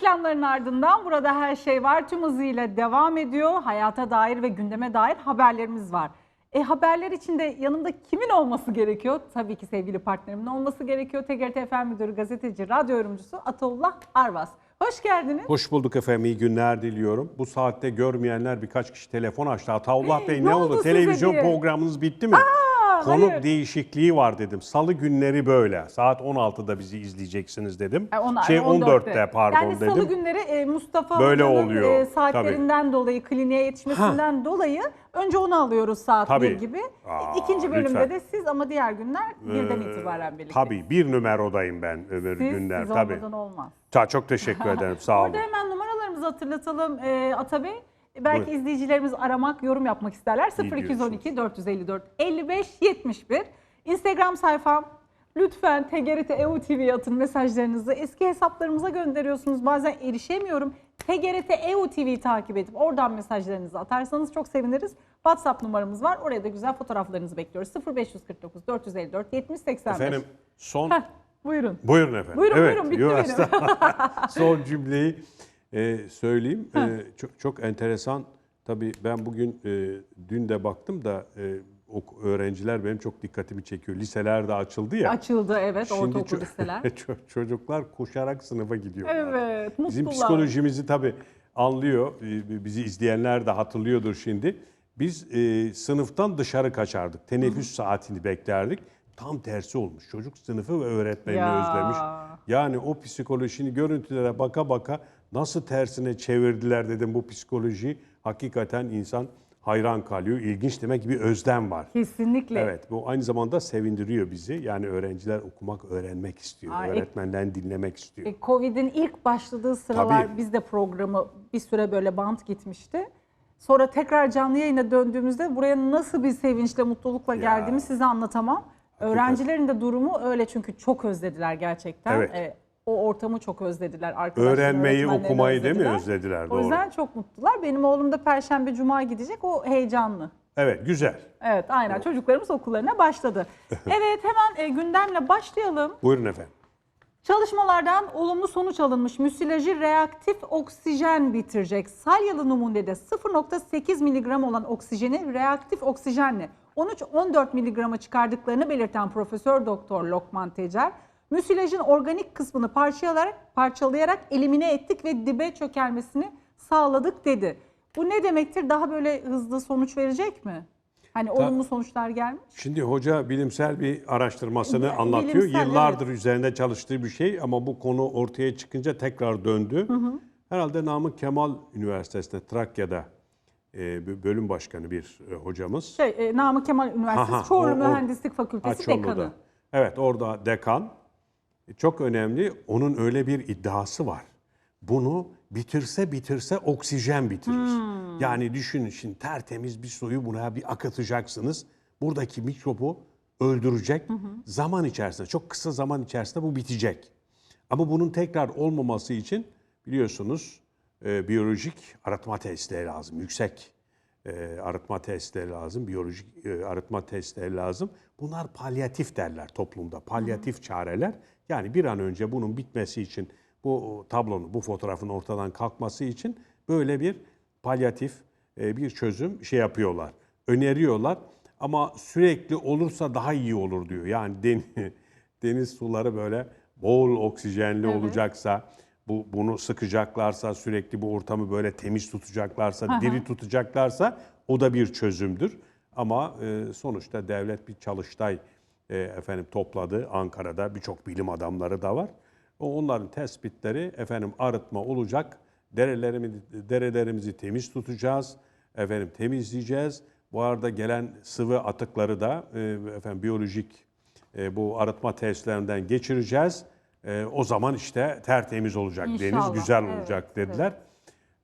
Reklamların ardından burada her şey var tüm hızıyla devam ediyor. Hayata dair ve gündeme dair haberlerimiz var. E haberler içinde yanımda kimin olması gerekiyor? Tabii ki sevgili partnerimin olması gerekiyor. TGRT FM Müdürü, gazeteci, radyo yorumcusu Atollah Arvas. Hoş geldiniz. Hoş bulduk efendim. iyi günler diliyorum. Bu saatte görmeyenler birkaç kişi telefon açtı. Ataullah Bey Ne ne, oldu oldu? Televizyon diye? programınız bitti mi? Konuk hayır. değişikliği var dedim. Salı günleri böyle. Saat 16'da bizi izleyeceksiniz dedim. E, ona- şey 14'te, 14'te. pardon yani dedim. salı günleri e, Mustafa Böyle Hoca'nın oluyor, e, saatlerinden dolayı, kliniğe yetişmesinden dolayı önce onu alıyoruz saat Tabii. 1 gibi. Aa, İkinci bölümde lütfen. de siz ama diğer günler birden Ee, itibaren birlikte. Tabii bir numarodayım ben öbür Siz, günler. siz tabii. olmadan olmaz. Ta, çok teşekkür ederim. Sağ olun. Orada hemen numaralarımızı hatırlatalım e, Atabey. Belki Buyurun. izleyicilerimiz aramak, yorum yapmak isterler. İyi 0212 454 55 71. Instagram sayfam lütfen TGRT EU TV'ye atın mesajlarınızı. Eski hesaplarımıza gönderiyorsunuz. Bazen erişemiyorum. TGRT EU TV'yi takip edip oradan mesajlarınızı atarsanız çok seviniriz. WhatsApp numaramız var. Oraya da güzel fotoğraflarınızı bekliyoruz. 0549 454 70 85. Efendim son... Heh, buyurun. Buyurun efendim. Buyurun, evet, buyurun, bitti benim. Son cümleyi e, söyleyeyim. E, çok, çok enteresan. Tabii ben bugün e, dün de baktım da e, öğrenciler benim çok dikkatimi çekiyor. Liseler de açıldı ya. Açıldı evet Şimdi ortaokul ço- çocuklar koşarak sınıfa gidiyorlar. Evet, Bizim mutlular. psikolojimizi tabii anlıyor. e, Bizi izleyenler de hatırlıyordur şimdi. Biz e, sınıftan dışarı kaçardık. Teneffüs saatini beklerdik. Tam tersi olmuş. Çocuk sınıfı ve öğretmenini Ya. özlemiş. Yani o psikolojini görüntülere baka baka nasıl tersine çevirdiler dedim bu psikolojiyi. Hakikaten insan hayran kalıyor. İlginç demek bir özlem var. Kesinlikle. Evet bu aynı zamanda sevindiriyor bizi. Yani öğrenciler okumak, öğrenmek istiyor. Aa, ek- Öğretmenden dinlemek istiyor. E, Covid'in ilk başladığı sıralar Tabii. biz de programı bir süre böyle bant gitmişti. Sonra tekrar canlı yayına döndüğümüzde buraya nasıl bir sevinçle, mutlulukla geldiğimi size anlatamam. Öğrencilerin de durumu öyle çünkü çok özlediler gerçekten. Evet. E, o ortamı çok özlediler. Arkadaşlar, Öğrenmeyi, okumayı değil mi özlediler? O Doğru. yüzden çok mutlular. Benim oğlum da Perşembe, Cuma gidecek. O heyecanlı. Evet güzel. Evet aynen çocuklarımız okullarına başladı. evet hemen e, gündemle başlayalım. Buyurun efendim. Çalışmalardan olumlu sonuç alınmış müsilajı reaktif oksijen bitirecek. Salyalı numunede 0.8 mg olan oksijeni reaktif oksijenle 13-14 mg'a çıkardıklarını belirten Profesör Doktor Lokman Tecer, müsilajın organik kısmını parçalayarak, parçalayarak elimine ettik ve dibe çökelmesini sağladık dedi. Bu ne demektir? Daha böyle hızlı sonuç verecek mi? Hani olumlu sonuçlar gelmiş. Şimdi hoca bilimsel bir araştırmasını Bi- anlatıyor. bilimsel, Yıllardır üzerinde çalıştığı bir şey ama bu konu ortaya çıkınca tekrar döndü. Herhalde Namık Kemal Üniversitesi'nde Trakya'da e, bir bölüm başkanı bir e, hocamız. Şey, e, Namık Kemal Üniversitesi Aha, Çorlu o- o- Mühendislik Fakültesi dekanı. Evet orada dekan. E, Çok önemli. Onun öyle bir iddiası var. Bunu bitirse bitirse oksijen bitirir. Yani düşünün şimdi tertemiz bir suyu buna bir akıtacaksınız. Buradaki mikrobu öldürecek. Zaman içerisinde çok kısa zaman içerisinde bu bitecek. Ama bunun tekrar olmaması için biliyorsunuz e, biyolojik arıtma testleri lazım. Yüksek e, arıtma testleri lazım, biyolojik e, arıtma testleri lazım. Bunlar palyatif derler toplumda, palyatif çareler. Yani bir an önce bunun bitmesi için, bu tablonun, bu fotoğrafın ortadan kalkması için böyle bir palyatif e, bir çözüm şey yapıyorlar, öneriyorlar. Ama sürekli olursa daha iyi olur diyor. Yani den- deniz suları böyle bol oksijenli olacaksa, bu bunu sıkacaklarsa, sürekli bu ortamı böyle temiz tutacaklarsa, diri tutacaklarsa o da bir çözümdür. Ama e, sonuçta devlet bir çalıştay e, efendim topladı Ankara'da birçok bilim adamları da var. O onların tespitleri efendim arıtma olacak. Derelerimizi derelerimizi temiz tutacağız. Efendim temizleyeceğiz. Bu arada gelen sıvı atıkları da e, efendim biyolojik e, bu arıtma testlerinden geçireceğiz. E, o zaman işte tertemiz olacak deniz, İnşallah, güzel evet, olacak dediler.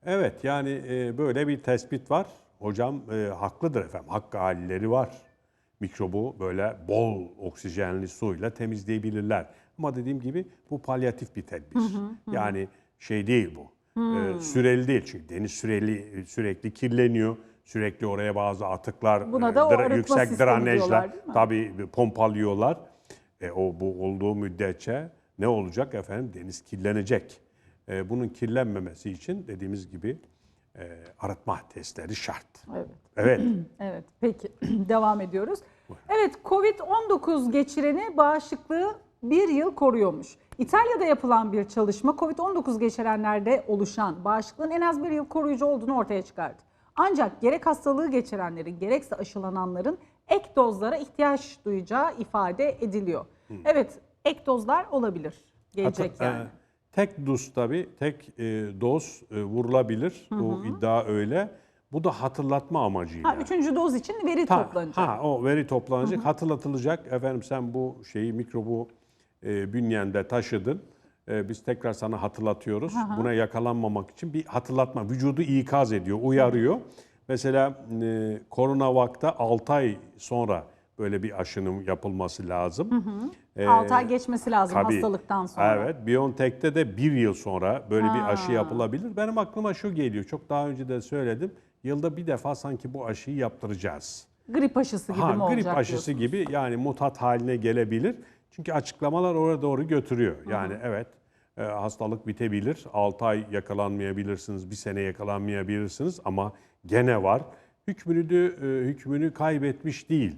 Evet, yani e, böyle bir tespit var. Hocam e, haklıdır efendim, hakkı halileri var. Mikrobu böyle bol oksijenli suyla temizleyebilirler. Ama dediğim gibi bu palyatif bir tedbir. Yani şey değil bu. E, süreli değil çünkü deniz süreli sürekli kirleniyor. Sürekli oraya bazı atıklar, Buna e, da dra- yüksek drenajlar tabii pompalıyorlar. E, o bu olduğu müddetçe ne olacak efendim? Deniz kirlenecek. E, bunun kirlenmemesi için dediğimiz gibi e, arıtma testleri şart. Evet. Evet. Evet, peki devam ediyoruz. Evet, Covid-19 geçireni bağışıklığı bir yıl koruyormuş. İtalya'da yapılan bir çalışma Covid-19 geçirenlerde oluşan bağışıklığın en az bir yıl koruyucu olduğunu ortaya çıkardı. Ancak gerek hastalığı geçirenlerin gerekse aşılananların ek dozlara ihtiyaç duyacağı ifade ediliyor. Evet, ek dozlar olabilir. Gelecek Hatta, yani. e, tek doz tabii, tek e, doz e, vurulabilir. O iddia öyle. Bu da hatırlatma amacıyla. Ha, üçüncü doz için veri Ta- toplanacak. Ha, o veri toplanacak, hatırlatılacak. Efendim sen bu şeyi, mikrobu e, bünyende taşıdın. E, biz tekrar sana hatırlatıyoruz. Buna yakalanmamak için bir hatırlatma. Vücudu ikaz ediyor, uyarıyor. Mesela e, koronavakta 6 ay sonra böyle bir aşının yapılması lazım. E, 6 ay geçmesi lazım Tabii. hastalıktan sonra. Evet. BioNTech'te de bir yıl sonra böyle bir aşı yapılabilir. Benim aklıma şu geliyor. Çok daha önce de söyledim. Yılda bir defa sanki bu aşıyı yaptıracağız. Grip aşısı gibi Ha, mi olacak grip aşısı diyorsunuz? gibi yani mutat haline gelebilir. Çünkü açıklamalar oraya doğru götürüyor. Yani evet e, hastalık bitebilir. 6 ay yakalanmayabilirsiniz, bir sene yakalanmayabilirsiniz ama gene var. Hükmünü, de, e, hükmünü kaybetmiş değil.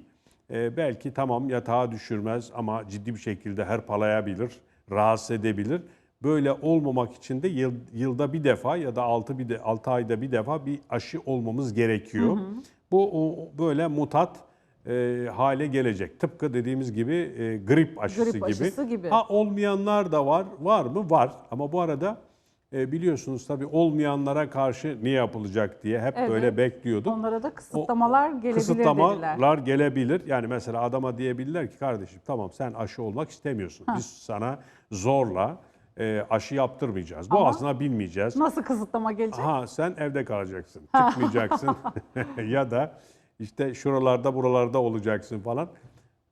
E, belki tamam yatağa düşürmez ama ciddi bir şekilde herpalayabilir, rahatsız edebilir. Böyle olmamak için de yıl, yılda bir defa ya da 6 bir de 6 ayda bir defa bir aşı olmamız gerekiyor. Bu o, böyle mutat e, hale gelecek. Tıpkı dediğimiz gibi e, grip aşısı Grip gibi. aşısı gibi. Ha olmayanlar da var. Var mı? Var. Ama bu arada e, biliyorsunuz tabii olmayanlara karşı ne yapılacak diye hep Evet. böyle bekliyorduk. Onlara da kısıtlamalar gelebilir dediler. Kısıtlamalar gelebilir. Yani mesela adama diyebilirler ki kardeşim tamam sen aşı olmak istemiyorsun. Biz sana zorla e, aşı yaptırmayacağız. Boğazına bilmeyeceğiz. Nasıl kısıtlama gelecek? Ha sen evde kalacaksın. Çıkmayacaksın. ya da işte şuralarda buralarda olacaksın falan.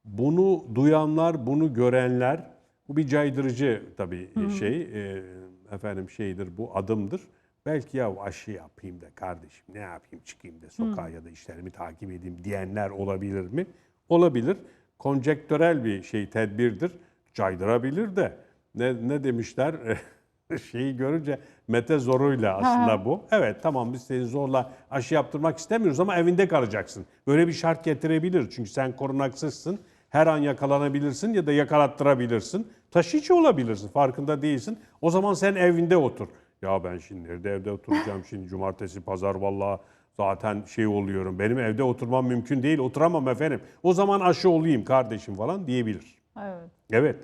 Bunu duyanlar, bunu görenler bu bir caydırıcı tabii şey. e, efendim şeydir bu adımdır. Belki ya aşı yapayım da kardeşim ne yapayım çıkayım da sokağa ya da işlerimi takip edeyim diyenler olabilir mi? Olabilir. Konjektörel bir şey tedbirdir. Caydırabilir de. Ne, ne demişler? Şeyi görünce mete zoruyla aslında bu. Evet tamam biz seni zorla aşı yaptırmak istemiyoruz ama evinde kalacaksın. Böyle bir şart getirebilir. Çünkü sen korunaksızsın. Her an yakalanabilirsin ya da yakalattırabilirsin. Taşıyıcı olabilirsin farkında değilsin. O zaman sen evinde otur. Ya ben şimdi nerede evde oturacağım şimdi cumartesi pazar vallahi zaten şey oluyorum. Benim evde oturmam mümkün değil oturamam efendim. O zaman aşı olayım kardeşim falan diyebilir. Evet. Evet.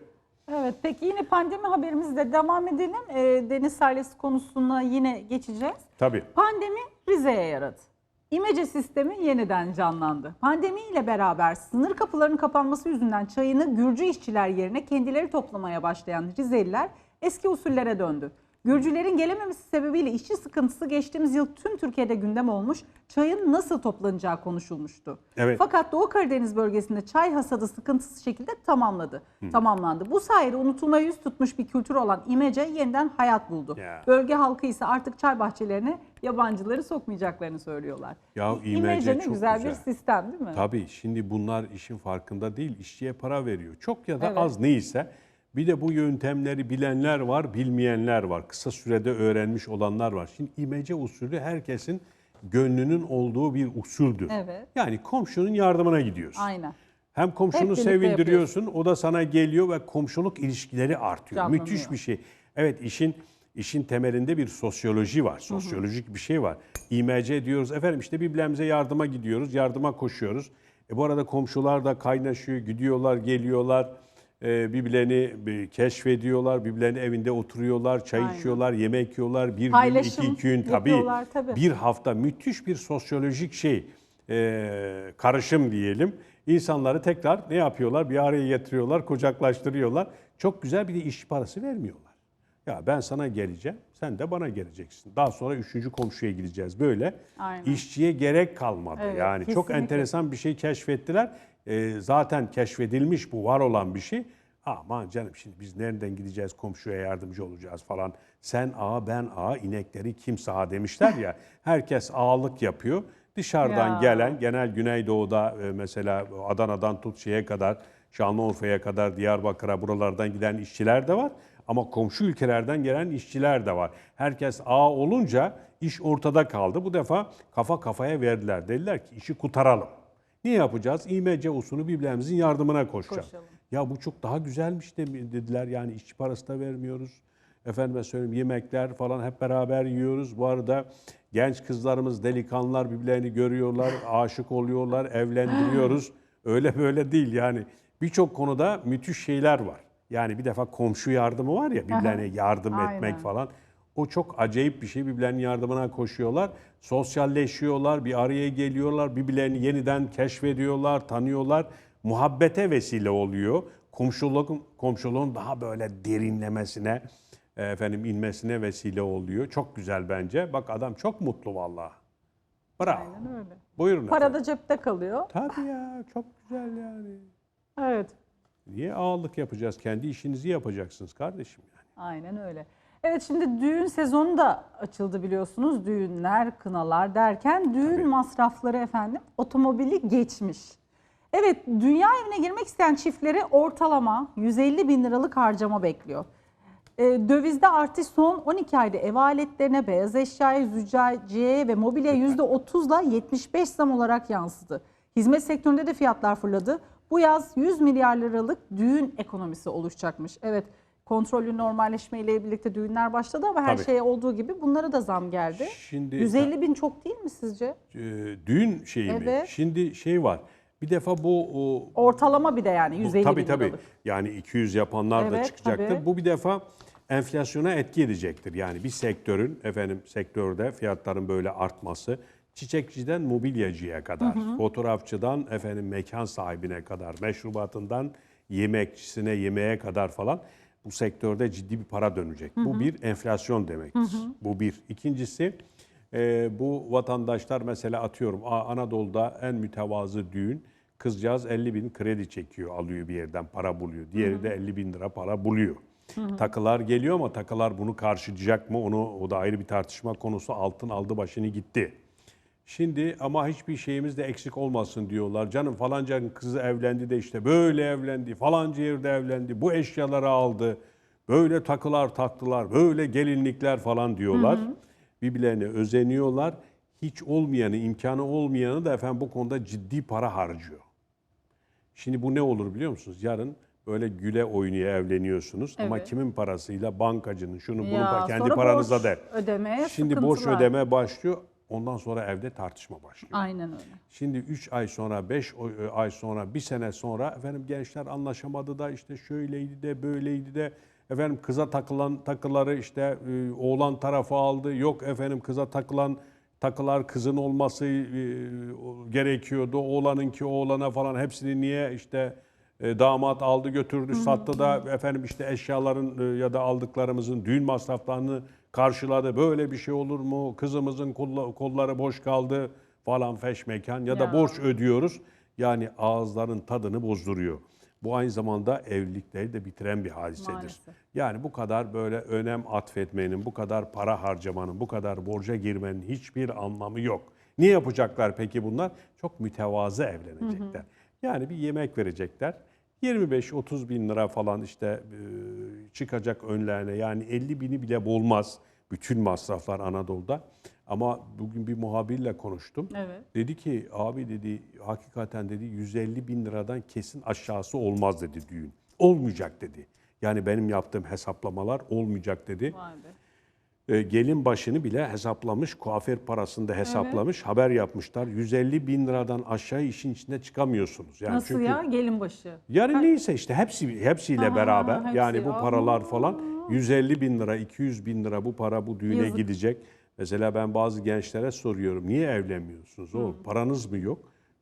Evet peki yine pandemi haberimizle devam edelim. Ee, deniz salyası konusuna yine geçeceğiz. Tabii. Pandemi Rize'ye yaradı. İmece sistemi yeniden canlandı. Pandemiyle beraber sınır kapılarının kapanması yüzünden çayını Gürcü işçiler yerine kendileri toplamaya başlayan Rizeliler eski usullere döndü. Gürcülerin gelememesi sebebiyle işçi sıkıntısı geçtiğimiz yıl tüm Türkiye'de gündem olmuş, çayın nasıl toplanacağı konuşulmuştu. Evet. Fakat Doğu Karadeniz bölgesinde çay hasadı sıkıntısız şekilde tamamladı. Tamamlandı. Bu sayede unutulmaya yüz tutmuş bir kültür olan İmece yeniden hayat buldu. Ya. Bölge halkı ise artık çay bahçelerine yabancıları sokmayacaklarını söylüyorlar. Ya İmece ne çok güzel, güzel. bir sistem değil mi? Tabii şimdi bunlar işin farkında değil. İşçiye para veriyor. Çok ya da Evet. az neyse. Bir de bu yöntemleri bilenler var, bilmeyenler var. Kısa sürede öğrenmiş olanlar var. Şimdi imece usulü herkesin gönlünün olduğu bir usuldür. Evet. Yani komşunun yardımına gidiyorsun. Aynen. Hem komşunu sevindiriyorsun, o da sana geliyor ve komşuluk ilişkileri artıyor. Canlanıyor. Müthiş bir şey. Evet işin işin temelinde bir sosyoloji var. Sosyolojik bir şey var. İMC diyoruz efendim işte birbirimize yardıma gidiyoruz, yardıma koşuyoruz. E bu arada komşular da kaynaşıyor, gidiyorlar, geliyorlar. E, birbirlerini bir keşfediyorlar, birbirlerinin evinde oturuyorlar, çay Aynen. içiyorlar, yemek yiyorlar. Bir Paylaşım gün, iki gün tabii. tabii. Bir hafta müthiş bir sosyolojik şey, e, karışım diyelim. İnsanları tekrar ne yapıyorlar? Bir araya getiriyorlar, kucaklaştırıyorlar. Çok güzel bir de işçi parası vermiyorlar. Ya ben sana geleceğim, sen de bana geleceksin. Daha sonra üçüncü komşuya gideceğiz. Böyle Aynen. işçiye gerek kalmadı. Evet, yani çok kesinlikle. enteresan bir şey keşfettiler. E, zaten keşfedilmiş bu var olan bir şey. Aman canım şimdi biz nereden gideceğiz komşuya yardımcı olacağız falan. Sen ağa ben ağa inekleri kim sağa demişler ya. Herkes ağalık yapıyor. Dışarıdan Ya. gelen genel Güneydoğu'da e, mesela Adana'dan tut şeye kadar Şanlıurfa'ya kadar Diyarbakır'a buralardan giden işçiler de var. Ama komşu ülkelerden gelen işçiler de var. Herkes A olunca iş ortada kaldı. Bu defa kafa kafaya verdiler. Dediler ki işi kurtaralım. Ne yapacağız? İMC usulü birbirlerimizin yardımına koşacağız. Koşalım. Ya bu çok daha güzelmiş de dediler. Yani işçi parası da vermiyoruz. Efendime söyleyeyim yemekler falan hep beraber yiyoruz. Bu arada genç kızlarımız, delikanlılar birbirlerini görüyorlar, aşık oluyorlar, evlendiriyoruz. Öyle böyle değil yani. Birçok konuda müthiş şeyler var. Yani bir defa komşu yardımı var ya birbirlerine yardım etmek falan. O çok acayip bir şey. Birbirlerinin yardımına koşuyorlar. Sosyalleşiyorlar, bir araya geliyorlar. Birbirlerini yeniden keşfediyorlar, tanıyorlar. Muhabbete vesile oluyor. Komşuluğun, komşuluğun daha böyle derinlemesine, e, efendim inmesine vesile oluyor. Çok güzel bence. Bak adam çok mutlu vallahi. Bravo. Aynen öyle. Buyurun Para efendim. da cepte kalıyor. Tabii ya çok güzel yani. Evet. Niye ağırlık yapacağız? Kendi işinizi yapacaksınız kardeşim yani. Aynen öyle. Evet şimdi düğün sezonu da açıldı biliyorsunuz. Düğünler, kınalar derken düğün Tabii. masrafları efendim otomobili geçmiş. Evet dünya evine girmek isteyen çiftleri ortalama 150 bin liralık harcama bekliyor. Ee, dövizde artış son 12 ayda ev aletlerine, beyaz eşyaya, züccaciyeye ve mobilya %30'la 75 zam olarak yansıdı. Hizmet sektöründe de fiyatlar fırladı. Bu yaz 100 milyar liralık düğün ekonomisi oluşacakmış. Evet kontrollü normalleşmeyle birlikte düğünler başladı ama her Tabii. şeye olduğu gibi bunlara da zam geldi. Şimdi 150 bin çok değil mi sizce? e, düğün şeyi mi? Evet. Şimdi şey var. Bir defa bu o, Ortalama bir de yani 150 tabii bin tabii. liralık. Yani 200 yapanlar da Evet, çıkacaktır. tabii. Bu bir defa enflasyona etki edecektir. Yani bir sektörün efendim sektörde fiyatların böyle artması çiçekçiden mobilyacıya kadar, fotoğrafçıdan efendim mekan sahibine kadar, meşrubatından yemekçisine yemeğe kadar falan bu sektörde ciddi bir para dönecek. Bu bir enflasyon demektir. Bu bir. İkincisi e, bu vatandaşlar mesela atıyorum A- Anadolu'da en mütevazı düğün kızcağız 50 bin kredi çekiyor alıyor bir yerden para buluyor. Diğeri de 50 bin lira para buluyor. Takılar geliyor ama takılar bunu karşılayacak mı onu o da ayrı bir tartışma konusu altın aldı başını gitti. Şimdi ama hiçbir şeyimiz de eksik olmasın diyorlar. Canım falancanın kızı evlendi de işte böyle evlendi, falanca yerde evlendi, bu eşyaları aldı, böyle takılar taktılar, böyle gelinlikler falan diyorlar. Birbirlerine özeniyorlar. Hiç olmayanı, imkanı olmayanı da efendim bu konuda ciddi para harcıyor. Şimdi bu ne olur biliyor musunuz? Yarın böyle güle oynaya evleniyorsunuz ama Evet. kimin parasıyla bankacının şunu bunu Ya, kendi paranıza der. ödemeye Şimdi borç ödeme başlıyor. Ondan sonra evde tartışma başlıyor. Aynen öyle. Şimdi 3 ay sonra, 5 ay sonra, 1 sene sonra efendim gençler anlaşamadı da işte şöyleydi de böyleydi de efendim kıza takılan takıları işte e, oğlan tarafı aldı. Yok efendim kıza takılan takılar kızın olması e, gerekiyordu. Oğlanınki oğlana falan hepsini niye işte e, damat aldı götürdü sattı da efendim işte eşyaların e, ya da aldıklarımızın düğün masraflarını karşıladı. Böyle bir şey olur mu? Kızımızın kolla- kolları boş kaldı falan feşmekan ya da Ya. borç ödüyoruz. Yani ağızların tadını bozduruyor. Bu aynı zamanda evlilikleri de bitiren bir hadisedir. Maalesef. Yani bu kadar böyle önem atfetmenin, bu kadar para harcamanın, bu kadar borca girmenin hiçbir anlamı yok. Ne yapacaklar peki bunlar? Çok mütevazı evlenecekler. Yani bir yemek verecekler. 25-30 bin lira falan işte e, çıkacak önlerine. Yani 50 bini bile bulmaz bütün masraflar Anadolu'da. Ama bugün bir muhabirle konuştum. Evet. Dedi ki abi dedi hakikaten dedi 150 bin liradan kesin aşağısı olmaz dedi düğün. Olmayacak dedi. Yani benim yaptığım hesaplamalar olmayacak dedi. Vay be. E, gelin başını bile hesaplamış, kuaför parasını da hesaplamış, haber yapmışlar. 150 bin liradan aşağı işin içinde çıkamıyorsunuz. Yani Nasıl çünkü, ya? Gelin başı. Yani neyse işte hepsi hepsiyle Ha, beraber hepsi. yani bu paralar falan 150 bin lira, 200 bin lira bu para bu düğüne Yazık. gidecek. Mesela ben bazı gençlere soruyorum niye evlenmiyorsunuz oğlum paranız mı yok?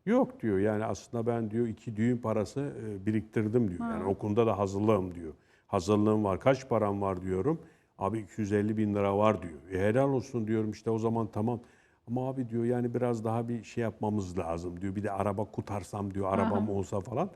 Yok diyor yani aslında ben diyor iki düğün parası e, biriktirdim diyor. Yani okulda da hazırlığım diyor. Hazırlığım var kaç param var diyorum. Abi 250 bin lira var diyor. E, helal olsun diyorum işte o zaman tamam. Ama abi diyor yani biraz daha bir şey yapmamız lazım diyor. Bir de araba kutarsam diyor arabam olsa falan.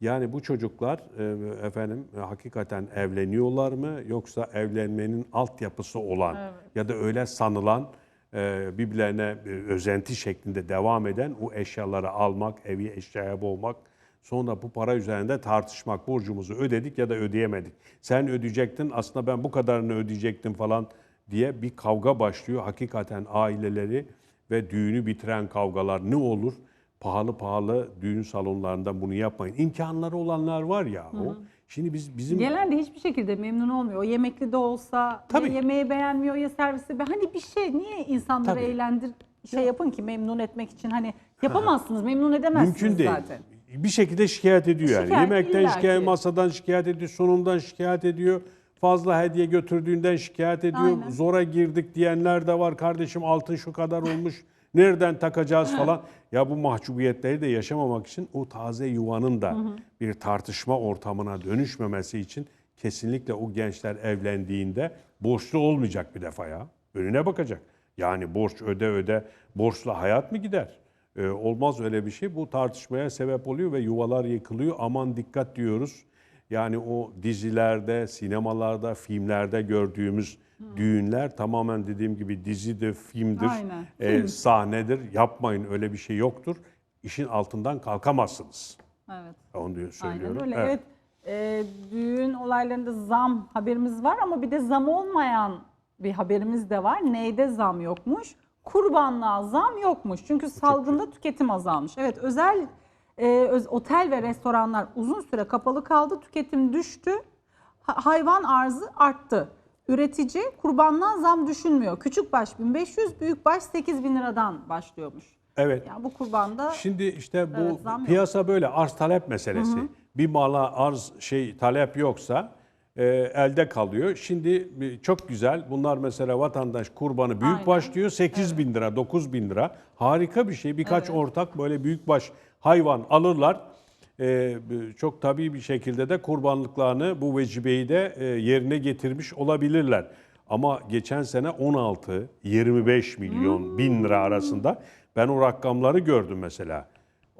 Yani bu çocuklar e, efendim e, hakikaten evleniyorlar mı yoksa evlenmenin altyapısı olan ya da öyle sanılan e, birbirlerine e, özenti şeklinde devam eden o eşyaları almak, evi eşyaya boğmak Sonra bu para üzerinde tartışmak, borcumuzu ödedik ya da ödeyemedik. Sen ödeyecektin, aslında ben bu kadarını ödeyecektim falan diye bir kavga başlıyor. Hakikaten aileleri ve düğünü bitiren kavgalar ne olur? Pahalı pahalı düğün salonlarında bunu yapmayın. İmkanları olanlar var ya o. Şimdi biz bizim Gelen de hiçbir şekilde memnun olmuyor. O yemekli de olsa Tabii. ya yemeği beğenmiyor ya servisi be. Hani bir şey niye insanları Tabii. eğlendir şey yapın ki memnun etmek için hani yapamazsınız, memnun edemezsiniz Mümkün değil. zaten. Bir şekilde şikayet ediyor yani. Şikayet, Yemekten şikayet, masadan şikayet ediyor, sunumdan şikayet ediyor. Fazla hediye götürdüğünden şikayet ediyor. Aynen. Zora girdik diyenler de var. Kardeşim altın şu kadar olmuş. Nereden takacağız falan. Ya bu mahcubiyetleri de yaşamamak için o taze yuvanın da bir tartışma ortamına dönüşmemesi için kesinlikle o gençler evlendiğinde borçlu olmayacak bir defa ya. Önüne bakacak. Yani borç öde öde borçla hayat mı gider? Ee, olmaz öyle bir şey. Bu tartışmaya sebep oluyor ve yuvalar yıkılıyor. Aman dikkat diyoruz. Yani o dizilerde, sinemalarda, filmlerde gördüğümüz düğünler tamamen dediğim gibi dizidir, filmdir, Aynen, e, film. sahnedir. Yapmayın öyle bir şey yoktur. İşin altından kalkamazsınız. Evet. Onu diyor, söylüyorum. Aynen öyle. Evet. Ee, düğün olaylarında zam haberimiz var ama bir de zam olmayan bir haberimiz de var. Neyde zam yokmuş? Kurbanlığa zam yokmuş. Çünkü salgında tüketim azalmış. Evet özel e, öz- otel ve restoranlar uzun süre kapalı kaldı. Tüketim düştü. Ha- hayvan arzı arttı. Üretici kurbanlığa zam düşünmüyor. Küçük baş 1500, büyük baş 8000 liradan başlıyormuş. Evet. Yani bu kurbanda Şimdi işte bu Evet, zam yok. piyasa böyle arz talep meselesi. Bir mala arz şey talep yoksa e, elde kalıyor. Şimdi çok güzel. Bunlar mesela vatandaş kurbanı büyük Aynen. diyor 8 bin lira 9 bin lira. Harika bir şey. Birkaç ortak böyle büyük baş hayvan alırlar. E, çok tabii bir şekilde de kurbanlıklarını bu vecibeyi de e, yerine getirmiş olabilirler. Ama geçen sene 16-25 milyon bin lira arasında ben o rakamları gördüm mesela.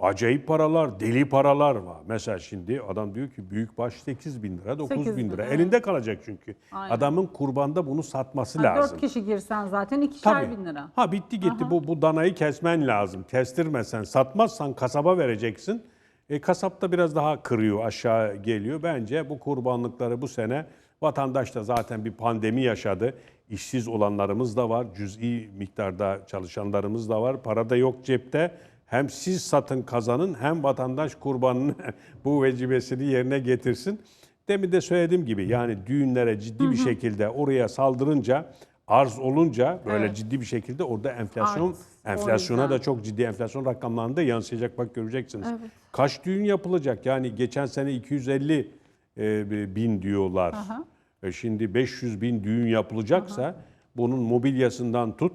Acayip paralar, deli paralar var. Mesela şimdi adam diyor ki büyük baş 8 bin lira, 9 8 bin lira. evet. Elinde kalacak çünkü. Aynen. Adamın kurbanda bunu satması Ha, lazım. Dört kişi girsen zaten ikişer Tabii. bin lira. Ha bitti gitti bu, bu danayı kesmen lazım. Kestirmesen, satmazsan kasaba vereceksin. E, kasap da biraz daha kırıyor, aşağı geliyor. Bence bu kurbanlıkları bu sene vatandaş da zaten bir pandemi yaşadı. İşsiz olanlarımız da var, cüz'i miktarda çalışanlarımız da var. Para da yok cepte. Hem siz satın kazanın hem vatandaş kurbanını bu vecibesini yerine getirsin. Demin de söylediğim gibi yani düğünlere ciddi bir şekilde oraya saldırınca arz olunca böyle Evet. ciddi bir şekilde orada enflasyon Arz, enflasyona da çok ciddi enflasyon rakamlarında yansıyacak bak göreceksiniz. Kaç düğün yapılacak? Yani geçen sene 250 e, bin diyorlar. E, şimdi 500 bin düğün yapılacaksa bunun mobilyasından tut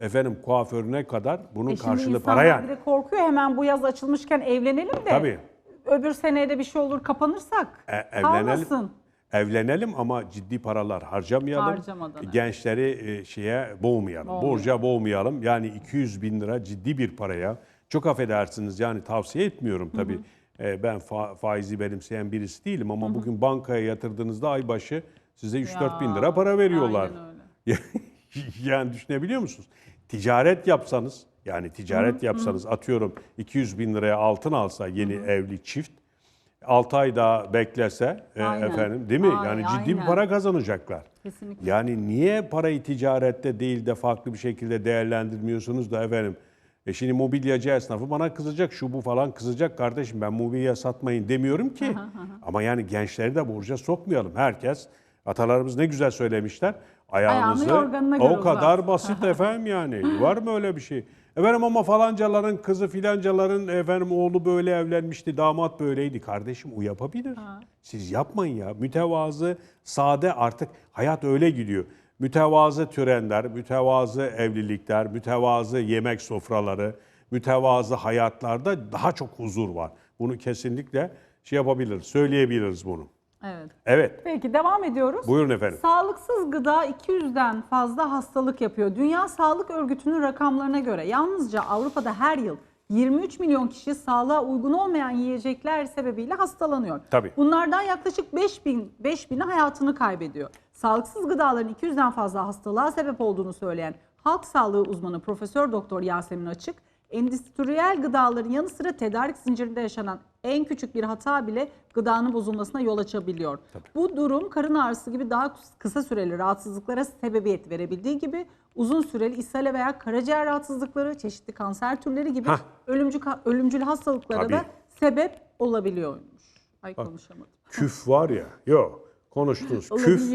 efendim kuaförüne kadar bunun E şimdi karşılığı insanlar para yani. bir de korkuyor hemen bu yaz açılmışken evlenelim de. Tabii. Öbür seneye de bir şey olur kapanırsak. E, evlenelim. Kalmasın. Evlenelim ama ciddi paralar harcamayalım. Harcamadan, evet. Gençleri e, şeye boğmayalım, borca boğmayalım. Yani 200 bin lira ciddi bir paraya. Çok affedersiniz yani tavsiye etmiyorum tabii. E, ben fa- faizi benimseyen birisi değilim ama bugün bankaya yatırdığınızda ay başı size 3-4 bin lira para veriyorlar. aynen öyle. yani düşünebiliyor musunuz? Ticaret yapsanız yani ticaret yapsanız atıyorum 200 bin liraya altın alsa yeni evli çift 6 ay daha beklese e, Aynen. efendim değil mi? Ay, yani ciddi bir aynen. para kazanacaklar. Kesinlikle. Yani niye parayı ticarette değil de farklı bir şekilde değerlendirmiyorsunuz da efendim? E şimdi mobilyacı esnafı bana kızacak, şu bu falan kızacak kardeşim ben mobilya satmayın demiyorum ki. Ama yani gençleri de borca sokmayalım. Herkes, atalarımız ne güzel söylemişler. Ayağınızı göre o kadar uzat. basit efendim yani. Var mı öyle bir şey? Efendim ama falancaların kızı filancaların efendim oğlu böyle evlenmişti, damat böyleydi. Kardeşim o yapabilir. Siz yapmayın ya. Mütevazı, sade artık hayat öyle gidiyor. Mütevazı törenler, mütevazı evlilikler, mütevazı yemek sofraları, mütevazı hayatlarda daha çok huzur var. Bunu kesinlikle şey yapabiliriz, söyleyebiliriz bunu. Evet. Evet, Peki devam ediyoruz. buyurun efendim. Sağlıksız gıda 200'den fazla hastalık yapıyor. Dünya Sağlık Örgütü'nün rakamlarına göre yalnızca Avrupa'da her yıl 23 milyon kişi sağlığa uygun olmayan yiyecekler sebebiyle hastalanıyor. Tabii. Bunlardan yaklaşık 5000 5000'i hayatını kaybediyor. Sağlıksız gıdaların 200'den fazla hastalığa sebep olduğunu söyleyen halk sağlığı uzmanı Profesör Doktor Yasemin Açık, Endüstriyel gıdaların yanı sıra tedarik zincirinde yaşanan en küçük bir hata bile gıdanın bozulmasına yol açabiliyor. Bu durum karın ağrısı gibi daha kısa süreli rahatsızlıklara sebebiyet verebildiği gibi uzun süreli ishale veya karaciğer rahatsızlıkları, çeşitli kanser türleri gibi Hah. ölümcül, ölümcül hastalıklara Tabii. da sebep olabiliyormuş. Ay konuşamadım. Küf var ya. Yok. Konuştunuz. Küf,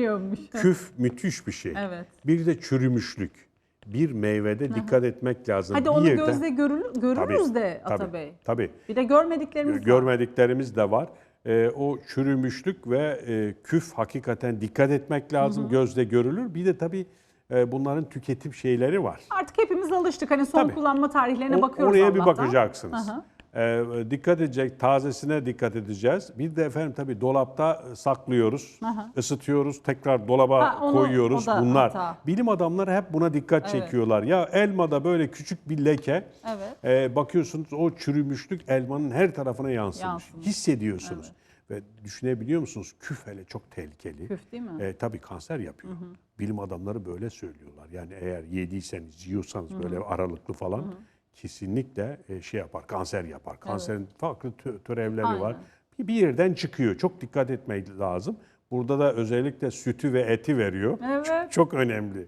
küf müthiş bir şey. Evet. Bir de çürümüşlük. Bir meyvede dikkat etmek lazım. Hadi bir onu yerden- gözle görülür, görürüz de tabii, Atabey. Tabii. Bir de görmediklerimiz var. Görmediklerimiz de var. Ee, o çürümüşlük ve e, küf hakikaten dikkat etmek lazım. Gözle görülür. Bir de tabii e, bunların tüketim şeyleri var. Artık hepimiz alıştık. Hani son Tabii. kullanma tarihlerine O- bakıyoruz oraya bir Allah'tan. bakacaksınız. Aha. Ee, dikkat edecek, tazesine dikkat edeceğiz. Bir de efendim tabii dolapta saklıyoruz, Aha. ısıtıyoruz, tekrar dolaba Ha, onu- koyuyoruz. da Bunlar hata. bilim adamları hep buna dikkat Evet. çekiyorlar. Ya elmada böyle küçük bir leke, Evet. e, bakıyorsunuz o çürümüşlük elmanın her tarafına yansımış. Yansımış. Hissediyorsunuz. Ve düşünebiliyor musunuz? Küf hele çok tehlikeli. Küf değil mi? E, tabii kanser yapıyor. Bilim adamları böyle söylüyorlar. Yani eğer yediyseniz, yiyorsanız böyle aralıklı falan kesinlikle e, şey yapar, kanser yapar. Kanserin farklı tü- türevleri var. Aynen. Bir, bir yerden çıkıyor. Çok dikkat etmek lazım. Burada da özellikle sütü ve eti veriyor. Evet. Çok, çok önemli.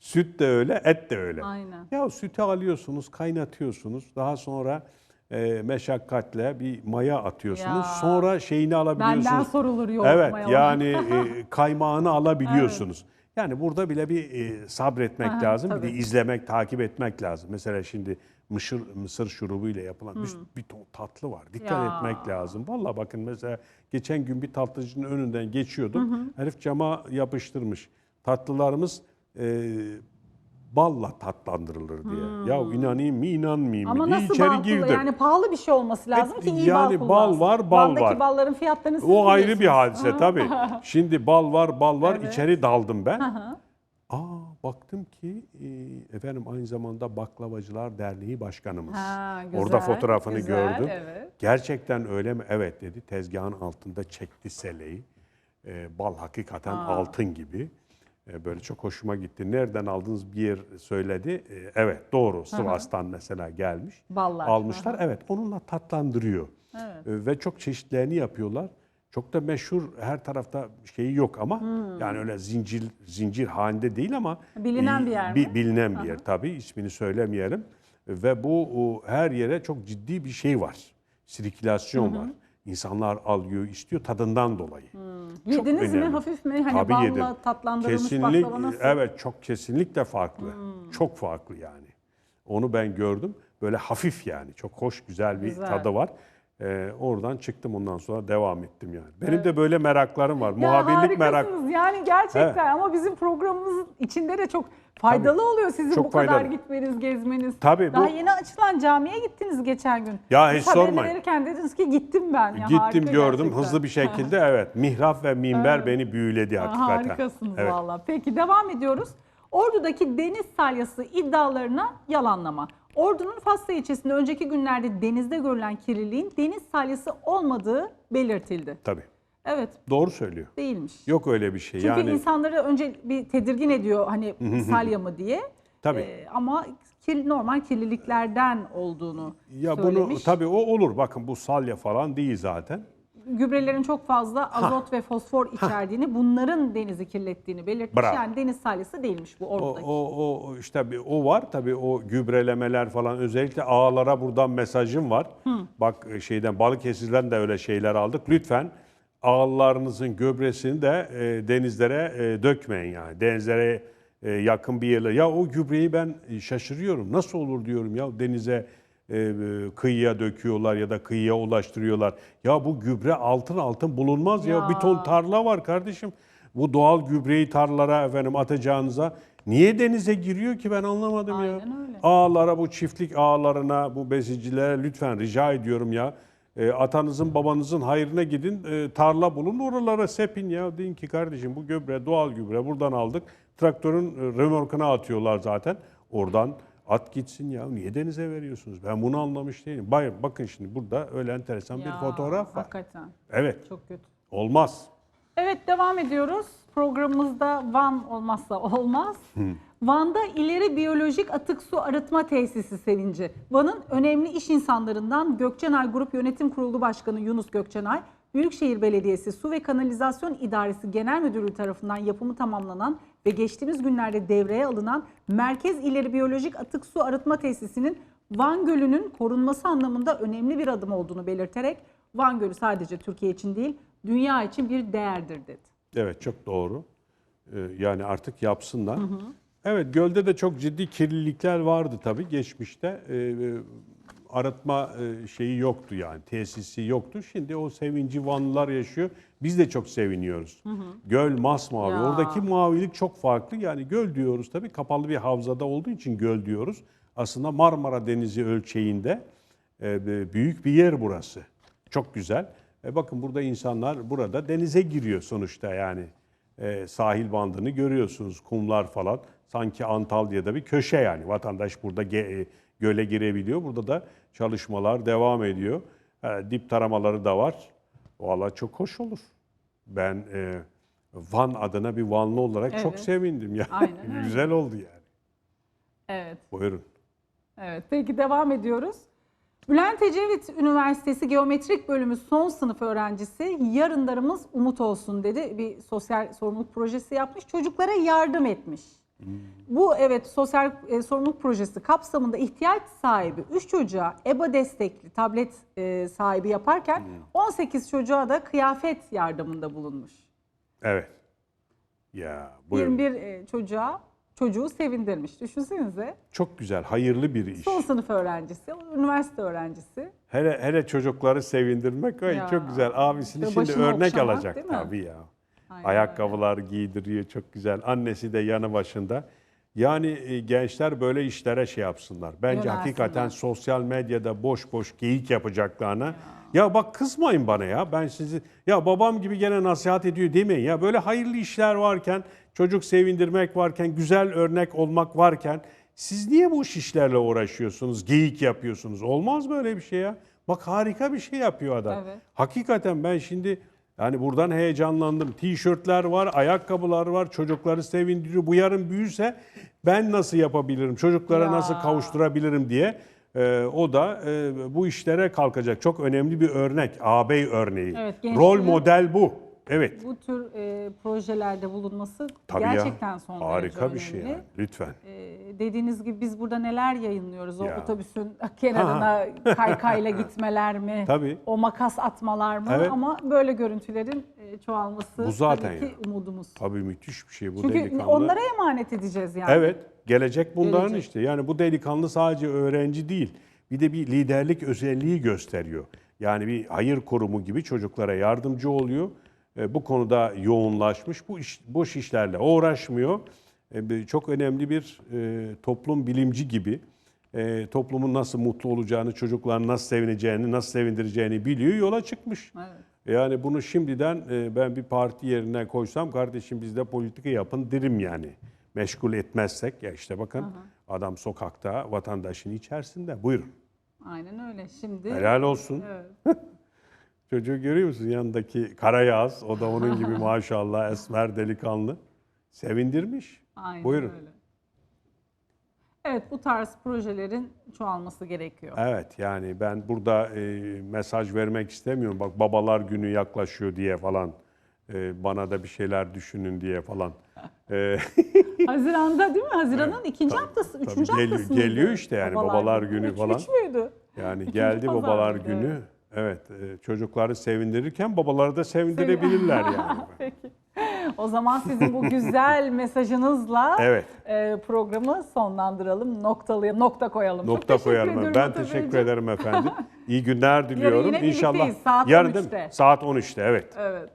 Süt de öyle, et de öyle. Aynen. Ya sütü alıyorsunuz, kaynatıyorsunuz. Daha sonra e, meşakkatle bir maya atıyorsunuz. Ya. Sonra şeyini alabiliyorsunuz. Benden sorulur yoğurt Evet yani e, kaymağını alabiliyorsunuz. Yani burada bile bir e, sabretmek Aha, lazım. tabii. Bir de izlemek, takip etmek lazım. Mesela şimdi mısır, mısır şurubu ile yapılan bir, bir ton tatlı var. Dikkat Ya. etmek lazım. Vallahi bakın mesela geçen gün bir tatlıcının önünden geçiyordum. Herif cama yapıştırmış. Tatlılarımız e, balla tatlandırılır diye. Ya inanayım mı inanmayayım mı Ama diye nasıl içeri bal girdim. kullan- Yani pahalı bir şey olması lazım ki iyi yani bal bal kullansın. var, bal Baldaki var. balların fiyatlarını siz O ayrı bir biliyorsunuz. hadise tabii. Şimdi bal var, bal var. Evet. içeri daldım ben. Aa baktım ki e, efendim aynı zamanda Baklavacılar Derneği Başkanımız. Ha, güzel, Orada fotoğrafını güzel, gördüm. evet. Gerçekten öyle mi? Evet dedi. Tezgahın altında çekti seleyi. E, bal hakikaten altın gibi. E, böyle çok hoşuma gitti. Nereden aldınız bir yer söyledi. E, evet doğru. Sivas'tan mesela gelmiş. Ballar, Almışlar. Evet onunla tatlandırıyor. Evet. E, Ve çok çeşitlerini yapıyorlar. Çok da meşhur her tarafta şeyi yok ama yani öyle zincir zincir halinde değil ama Hmm. Bilinen bir yer mi? bi- bilinen bir yer tabii ismini söylemeyelim. Ve bu her yere çok ciddi bir şey var. Sirkülasyon var. İnsanlar alıyor, istiyor tadından dolayı. Çok Yediniz mi önemli. hafif mi? Hani Tabii yedim. tatlandırılmış Kesinlik, baklava nasıl? Evet çok kesinlikle farklı. Çok farklı yani. Onu ben gördüm. Böyle hafif yani. Çok hoş güzel bir Güzel. tadı var. Ee, oradan çıktım ondan sonra devam ettim yani. Benim de böyle meraklarım var. Ya Muhabirlik merak. yani gerçekten Evet. ama bizim programımız içinde de çok faydalı oluyor sizin Çok bu kadar faydalı. gitmeniz, gezmeniz. Tabii, Daha bu- yeni açılan camiye gittiniz geçen gün. Ya hiç Biz haberini sormayın. verirken dediniz ki gittim ben. Ya, Gittim harika gördüm gerçekten. hızlı bir şekilde evet. Mihrap ve minber beni büyüledi hakikaten. Harikasınız Evet. valla. Peki devam ediyoruz. Ordu'daki deniz salyası iddialarına yalanlama. Ordu'nun Fasla ilçesinde önceki günlerde denizde görülen kirliliğin deniz salyası olmadığı belirtildi. Tabii. Evet Doğru söylüyor. değilmiş. Yok öyle bir şey. Çünkü yani insanları önce bir tedirgin ediyor hani salya mı diye. Tabii. Ee, ama kir- normal kirliliklerden olduğunu ya bunu söylemiş. tabii o olur. Bakın bu salya falan değil zaten. Gübrelerin çok fazla azot ve fosfor içerdiğini, bunların denizi kirlettiğini belirtmiş. Bravo. Yani deniz salyası değilmiş bu O, Ordu'daki. o, o o işte bir- o var tabii o gübrelemeler falan özellikle ağalara buradan mesajım var. Bak e, şeyden Balıkesir'den de öyle şeyler aldık. Lütfen ağlarınızın gübresini de e, denizlere e, dökmeyin yani. Denizlere e, yakın bir yerler. Ya o gübreyi ben şaşırıyorum. Nasıl olur diyorum ya denize e, e, kıyıya döküyorlar ya da kıyıya ulaştırıyorlar. Ya bu gübre altın altın bulunmaz ya. Ya. Bir ton tarla var kardeşim. Bu doğal gübreyi tarlalara efendim atacağınıza niye denize giriyor ki ben anlamadım ya. Aynen öyle. Ağlara bu çiftlik ağlarına bu besicilere lütfen rica ediyorum ya. E, atanızın babanızın hayrına gidin e, tarla bulun oralara sepin ya. Deyin ki kardeşim bu gübre doğal gübre buradan aldık. Traktörün e, römorkuna atıyorlar zaten. Oradan at gitsin ya. Niye denize veriyorsunuz? Ben bunu anlamış değilim. Bay- Bakın şimdi burada öyle enteresan bir Ya, fotoğraf var. Hakikaten Evet çok kötü. olmaz. Evet devam ediyoruz. Programımızda Van olmazsa olmaz. Van'da ileri biyolojik atık su arıtma tesisi sevinci. Van'ın önemli iş insanlarından Gökçenay Grup Yönetim Kurulu Başkanı Yunus Gökçenay, Büyükşehir Belediyesi Su ve Kanalizasyon İdaresi Genel Müdürlüğü tarafından yapımı tamamlanan ve geçtiğimiz günlerde devreye alınan Merkez İleri Biyolojik Atık Su Arıtma Tesisi'nin Van Gölü'nün korunması anlamında önemli bir adım olduğunu belirterek Van Gölü sadece Türkiye için değil, dünya için bir değerdir dedi. Evet çok doğru. Ee, yani artık yapsınlar. Evet gölde de çok ciddi kirlilikler vardı tabii geçmişte. Ee, e, arıtma e, şeyi yoktu yani tesisi yoktu. Şimdi o sevinci Vanlılar yaşıyor. Biz de çok seviniyoruz. Göl masmavi. Ya. Oradaki mavilik çok farklı. Yani göl diyoruz tabii kapalı bir havzada olduğu için göl diyoruz. Aslında Marmara Denizi ölçeğinde e, büyük bir yer burası. Çok güzel. E bakın burada insanlar burada denize giriyor sonuçta yani. E, sahil bandını görüyorsunuz, kumlar falan. Sanki Antalya'da bir köşe yani. Vatandaş burada ge- e, göle girebiliyor. Burada da çalışmalar devam ediyor. E, dip taramaları da var. Vallahi çok hoş olur. Ben e, Van adına bir Vanlı olarak çok Evet. sevindim. Yani. Aynen. Güzel oldu yani. Evet. Buyurun. Evet, peki devam ediyoruz. Bülent Ecevit Üniversitesi Geometrik Bölümü son sınıf öğrencisi yarınlarımız umut olsun dedi. Bir sosyal sorumluluk projesi yapmış, çocuklara yardım etmiş. Bu evet sosyal e, sorumluluk projesi kapsamında ihtiyaç sahibi 3 çocuğa EBA destekli tablet e, sahibi yaparken 18 çocuğa da kıyafet yardımında bulunmuş. Evet. Ya buyurun. 21 e, çocuğa çocuğu sevindirmiş. Düşünsenize. Çok güzel, hayırlı bir iş. Son sınıf öğrencisi, üniversite öğrencisi. Hele hele çocukları sevindirmek ay Ya. çok güzel. Abisini Şöyle şimdi örnek okşamak, alacak tabii ya. Aynen Ayakkabılar giydiriyor çok güzel. Annesi de yanı başında. Yani e, gençler böyle işlere şey yapsınlar. Bence Yönelsinler. hakikaten sosyal medyada boş boş geyik yapacaklarına. Ya. bak kızmayın bana ya. Ben sizi ya babam gibi gene nasihat ediyor demeyin ya. Böyle hayırlı işler varken, çocuk sevindirmek varken, güzel örnek olmak varken siz niye bu işlerle uğraşıyorsunuz? Geyik yapıyorsunuz. Olmaz böyle bir şey ya. Bak harika bir şey yapıyor adam. Evet. Hakikaten ben şimdi yani buradan heyecanlandım. Tişörtler var, ayakkabılar var, çocukları sevindiriyor. Bu yarın büyürse ben nasıl yapabilirim, çocuklara Ya. nasıl kavuşturabilirim diye e, o da e, bu işlere kalkacak. Çok önemli bir örnek, ağabey örneği. Evet, Rol model bu. Evet. Bu tür e, projelerde bulunması Tabii gerçekten ya. son derece Harika önemli. bir şey yani. Lütfen. E, dediğiniz gibi biz burada neler yayınlıyoruz? O Ya. otobüsün kenarına kaykayla gitmeler mi? Tabii. O makas atmalar mı? Evet. Ama böyle görüntülerin e, çoğalması Bu zaten tabii ki ya. umudumuz. Tabii müthiş bir şey bu Çünkü delikanlı. onlara emanet edeceğiz yani. Evet, gelecek bunların Gelecek. işte. Yani bu delikanlı sadece öğrenci değil, bir de bir liderlik özelliği gösteriyor. Yani bir hayır kurumu gibi çocuklara yardımcı oluyor. E, bu konuda yoğunlaşmış, bu iş, boş işlerle uğraşmıyor. E, çok önemli bir e, toplum bilimci gibi. Toplumun nasıl mutlu olacağını, çocukların nasıl sevineceğini, nasıl sevindireceğini biliyor, yola çıkmış. Evet. Yani bunu şimdiden ben bir parti yerine koysam kardeşim bizde politika yapın derim yani. Meşgul etmezsek ya işte bakın adam sokakta vatandaşın içerisinde. Buyurun. Aynen öyle. Şimdi Helal olsun. Evet. Çocuğu görüyor musun yanındaki Karayağız? O da onun gibi maşallah esmer delikanlı. Sevindirmiş. Aynen Buyurun. öyle. Evet bu tarz projelerin çoğalması gerekiyor. Evet yani ben burada e, mesaj vermek istemiyorum. Bak babalar günü yaklaşıyor diye falan. E, bana da bir şeyler düşünün diye falan. E, Haziranda değil mi? Haziran'ın ikinci haftası, üçüncü Geliyor- haftası mıydı? geliyor işte yani babalar günü Üç- falan. Üç müydü? Yani İkinci geldi pazar babalar mıydı? günü. Evet, e, çocukları sevindirirken babaları da sevindirebilirler yani. Peki. O zaman sizin bu güzel mesajınızla Evet, e, programı sonlandıralım, noktalayalım, nokta koyalım. Çok nokta teşekkür koyalım. ediyorum Ben teşekkür ederim efendim. İyi günler diliyorum. yine İnşallah. saat Yarın değil mi? 13'te. Saat 13'te evet. Evet.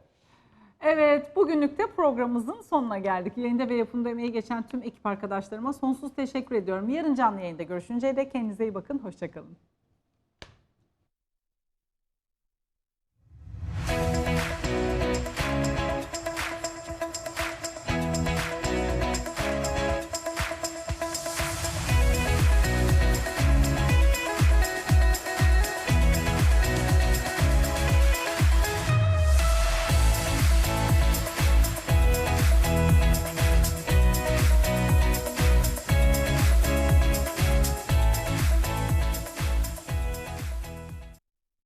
Evet, bugünlük de programımızın sonuna geldik. Yayında ve yapımda emeği geçen tüm ekip arkadaşlarıma sonsuz teşekkür ediyorum. Yarın canlı yayında görüşünceye dek kendinize iyi bakın, hoşçakalın.